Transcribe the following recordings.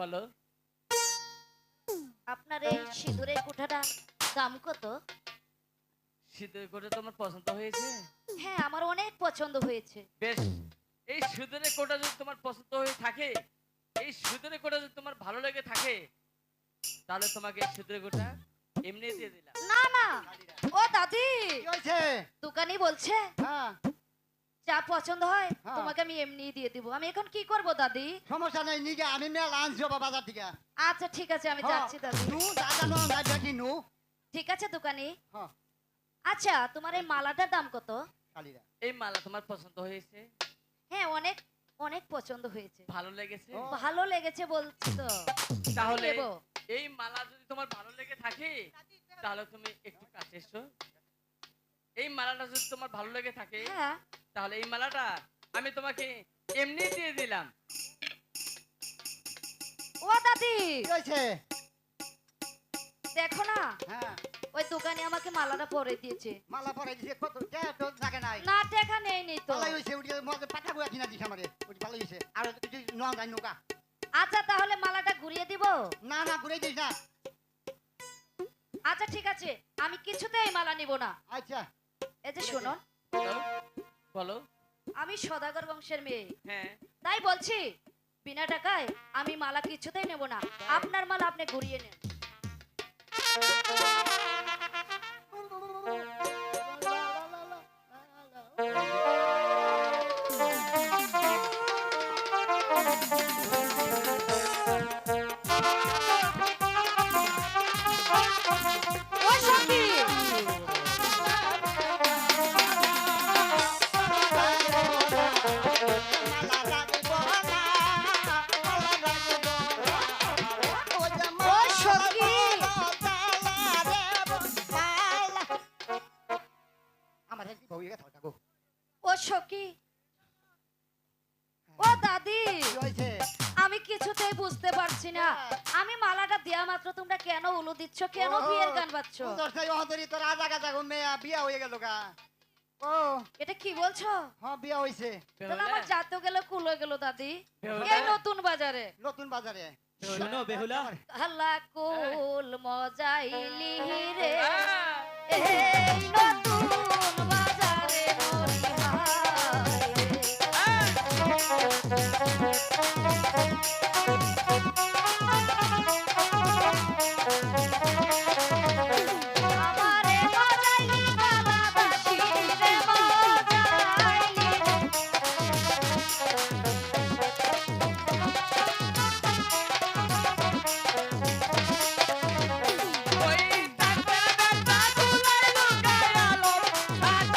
বলো। আপনার এই সিঁদুরের কোঠাটা দাম কত? সিঁদুরের কোঠা তোমার পছন্দ হয়েছে। হ্যাঁ আমার অনেক পছন্দ হয়েছে। বেশ এই সিঁদুরের কোটা যদি তোমার পছন্দ হয়ে থাকে এই সিঁদুরের কোটা যদি তোমার ভালো লেগে থাকে তাহলে তোমাকে এই সিঁদুরের কোটা এমনি দিয়ে দিলাম। না না। ও দাদি কি হয়েছে? দোকানি বলছে হ্যাঁ। যা পছন্দ হয় হ্যাঁ। তোমাকে আমি এমনি দিয়ে দিব। আমি এখন কি করব দাদি? সমস্যা নেই নিজে আমি মেলা আনছি বাবা বাজার থেকে। আচ্ছা ঠিক আছে আমি হ্যাঁ। যাচ্ছি দাদি। নু দাদা নো দাদা কি নু? ঠিক আছে দোকানি। হ্যাঁ। আচ্ছা তোমার এই মালাটার দাম কত? কালিরা এই মালা তোমার পছন্দ হয়েছে? হ্যাঁ অনেক অনেক পছন্দ হয়েছে। ভালো লেগেছে। ভালো লেগেছে বলছি তো। তাহলে এই মালা যদি তোমার ভালো লেগে থাকে তাহলে তুমি একটু কাছে এসো। এই মালাটা যদি তোমার ভালো লেগে থাকে হ্যাঁ। তাহলে এই মালাটা আমি তোমাকে এমনি দিয়ে দিলাম। ও দাদি! কি হয়েছে? দেখো না হ্যাঁ। ওই দোকানে আমাকে মালাটা পরে দিয়েছে। মালা পরে দিছে কত কে তো থাকে নাই। না টাকা নেই নি তো। ভালোই হয়েছে উঠে মজা পাঠা বুয়া কিনা দিছে আমারে ওটি ভালোই হয়েছে। আর কিছু নন জানি নৌকা। আচ্ছা তাহলে মালাটা ঘুরিয়ে দিব? না না ঘুরে দিস না। আচ্ছা ঠিক আছে আমি কিছুতেই মালা নিব না। আচ্ছা। এই যে শুনুন বলো। আমি সদাগর বংশের মেয়ে। হ্যাঁ। তাই বলছি বিনা টাকায় আমি মালা কিছুতেই নেব না। আপনার মালা আপনি ঘুরিয়ে নেন। সখী ও দাদি আমি কিছুতেই বুঝতে পারছি না। আমি মালাটা দেয়া মাত্র তোমরা কেন উলু দিচ্ছ? কেন বিয়ের গান বাজছ? গাজা গো মেয়া বিয়া হয়ে গেল গা। ও। এটা কি বলছো? হ্যাঁ বিয়া হইছে তাহলে আমার জাতো গেল কুলো গেল দাদি? এই নতুন বাজারে। নতুন বাজারে। শোনো বেহুলা? হাল্লা কুল মজাইলি রে। I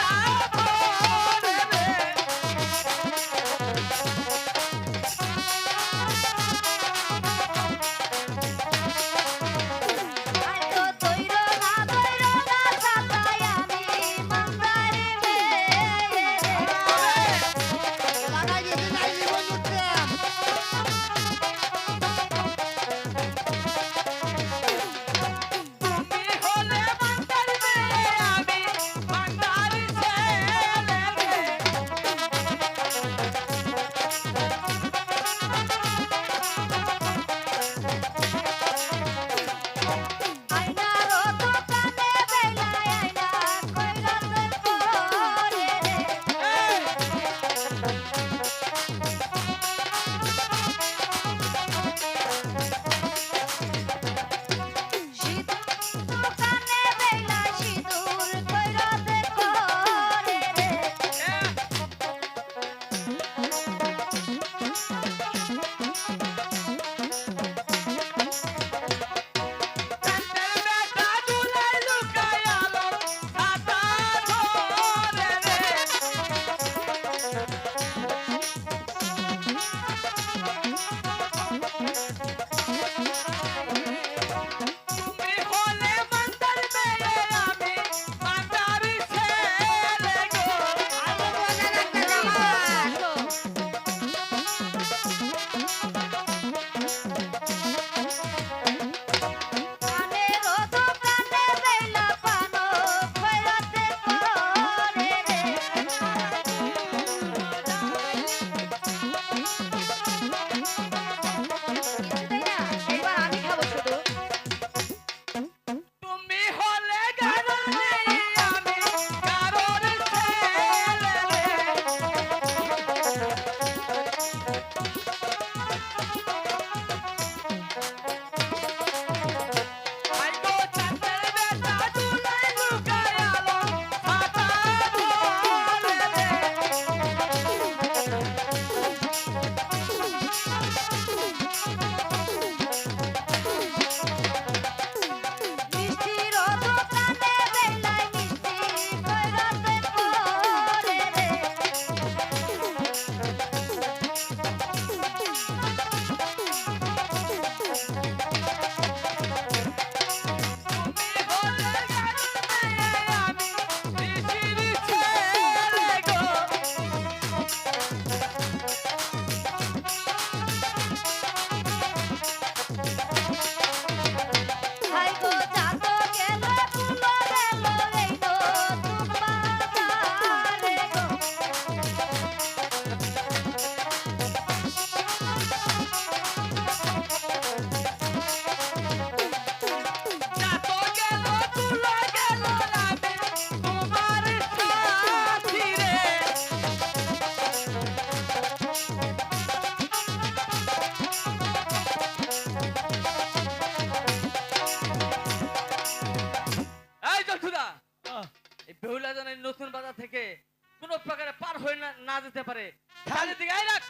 প্রকারে পার হয়ে না না যেতে পারে। চারিদিকে আয় রাখ!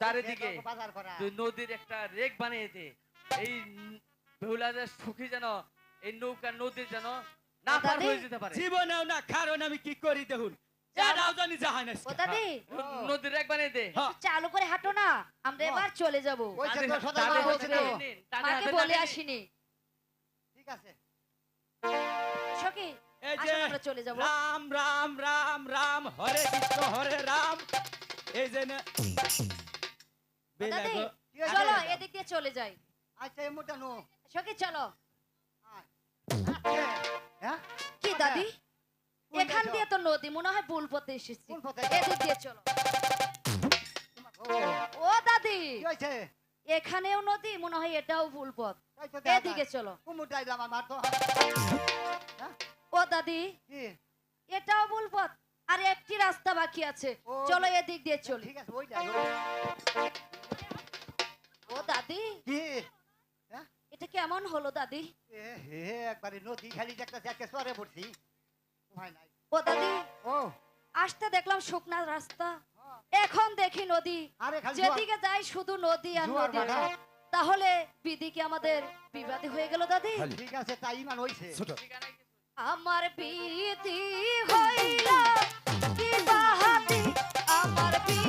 চারিদিকে দেখো বাজার করা। তুই নদীর একটা রেক বানিয়ে দে। এই সুখী যেন এই নৌকা নদীর যেন না পার হয়ে যেতে পারে। জীবনেও না কারণ আমি কি করি দেখুন? দে। হ্যাঁ। চালু করে হাঁটো না আমরা এবার চলে যাব। বলে আসিনি। ঠিক আছে। সখী এই যে আমরা চলে যাব। রাম রাম রাম রাম হরে কৃষ্ণ হরে রাম। এই যে না দাদি? চলো এদিক দিয়ে চলে যাই। আচ্ছা এই মোটা নো। সখী চলো। আচ্ছা, হ্যাঁ? কি দাদি? এখান দিয়ে তো নদী মনে হয় ভুল পথে এসেছি। এদিক দিয়ে চলো। ও, ও দাদি! কি হয়েছে? এখানেও নদী মনে হয় এটাও ভুল পথ। এদিকে চলো। ও দাদি এটাও ভুল পথ। আর একটি রাস্তা বাকি আছে। চলো এদিক দিয়ে চলি। ও দাদি? এটা কেমন হলো দাদি? হে একবারে নদী খালি দেখতেছি একে সরে পড়ছি। ও দাদি ও। আসতে দেখলাম শুকনা রাস্তা। দেখি নদী। যেদিকে যাই শুধু নদী আর নদী। তাহলে তাহলে বিদিকে আমাদের বিবাদী হয়ে গেল দাদি। ঠিক আছে তাই ইমান হইছে। আমার বিধি হইল কি আমার বিধি